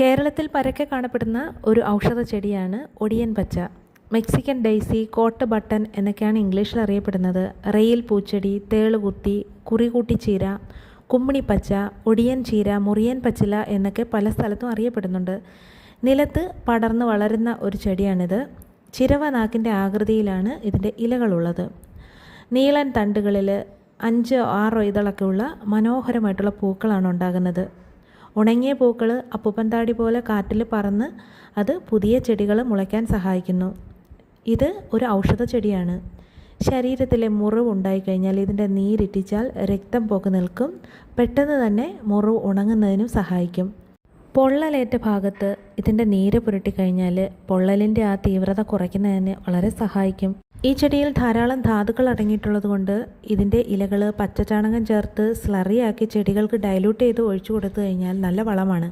കേരളത്തിൽ പരക്കെ കാണപ്പെടുന്ന ഒരു ഔഷധ ചെടിയാണ് ഒടിയൻ പച്ച. മെക്സിക്കൻ ഡെയ്സി കോട്ട് ബട്ടൺ എന്നൊക്കെയാണ് ഇംഗ്ലീഷിൽ അറിയപ്പെടുന്നത്. റെയിൽ പൂച്ചെടി തേളുകുത്തി കുറികൂട്ടി ചീര കുമ്മിണിപ്പച്ച ഒടിയൻ ചീര മുറിയൻ പച്ചില എന്നൊക്കെ പല സ്ഥലത്തും അറിയപ്പെടുന്നുണ്ട്. നിലത്ത് പടർന്നു വളരുന്ന ഒരു ചെടിയാണിത്. ചിരവ നാക്കിന്റെ ആകൃതിയിലാണ് ഇതിന്റെ ഇലകളുള്ളത്. നീളൻ തണ്ടുകളിൽ അഞ്ചോ ആറോ ഇതളൊക്കെയുള്ള മനോഹരമായിട്ടുള്ള പൂക്കളാണ് ഉണ്ടാകുന്നത്. ഉണങ്ങിയ പൂക്കൾ അപ്പുപ്പന്താടി പോലെ കാറ്റിൽ പറന്ന് അത് പുതിയ ചെടികൾ മുളയ്ക്കാൻ സഹായിക്കുന്നു. ഇത് ഒരു ഔഷധ ചെടിയാണ്. ശരീരത്തിലെ മുറിവ് ഉണ്ടായിക്കഴിഞ്ഞാൽ ഇതിന്റെ നീരിറ്റിച്ചാൽ രക്തം പോക്ക് നിൽക്കും. പെട്ടെന്ന് തന്നെ മുറിവ് ഉണങ്ങുന്നതിനും സഹായിക്കും. പൊള്ളലേറ്റ ഭാഗത്ത് ഇതിന്റെ നീര് പുരട്ടിക്കഴിഞ്ഞാൽ പൊള്ളലിന്റെ ആ തീവ്രത കുറയ്ക്കുന്നതിന് വളരെ സഹായിക്കും. ഈ ചെടിയിൽ ധാരാളം ധാതുക്കൾ അടങ്ങിയിട്ടുള്ളത് കൊണ്ട് ഇതിന്റെ ഇലകൾ പച്ചചാണകം ചേർത്ത് സ്ലറിയാക്കി ചെടികൾക്ക് ഡൈലൂട്ട് ചെയ്ത് ഒഴിച്ചു കൊടുത്തു കഴിഞ്ഞാൽ നല്ല വളമാണ്.